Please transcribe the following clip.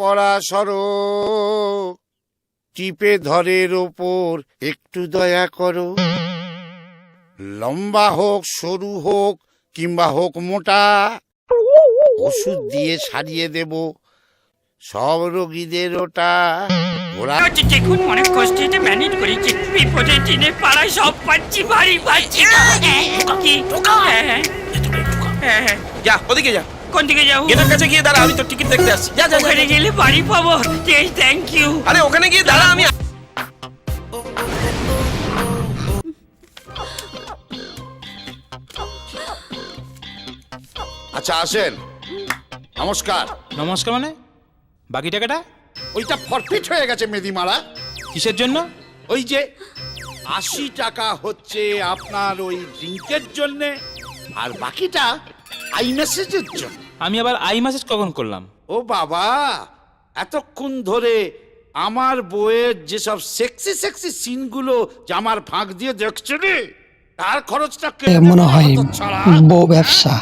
পড়া সড়ক টিপে ধরের ওপর একটু দয়া করো লম্বা হোক সরু হোক কিংবা হোক মোটা ওষুধ দিয়ে সারিয়ে দেব সব রোগীদের ওটা ওরা হচ্ছে দেখুন অনেক কষ্টে ম্যানেজ করেছি বিপদের দিনে পাড়ায় সব পাচ্ছি? হ্যাঁ, হ্যাঁ, হ্যাঁ, হ্যাঁ। যা ওদিকে যা কোন দিকে যাব? গেটের কাছে গিয়ে দাঁড়া আমি তো টিকিট দেখতে আসছি। যা যা ওখানে গেলে বাড়ি পাবো। থ্যাংক ইউ আরে ওখানে গিয়ে দাঁড়া আমি আচ্ছা আসেন। নমস্কার। নমস্কার মানে? বাকি টাকাটা? ওইটা ফরফিট হয়ে গেছে মেদিমারা। কিসের জন্য? ওই যে আশি টাকা হচ্ছে আপনার ওই ড্রিঙ্কের জন্যে। আর বাকিটা আই মেসেজের জন্য। আমি আবার আই মেসেজ কখন করলাম? ও বাবা এতক্ষণ ধরে আমার বইয়ের যেসব সেক্সি সেক্সি সিনগুলো জামার ফাঁক দিয়ে দেখছ রে তার খরচটা কে মনে হয়? বউ ব্যবসা।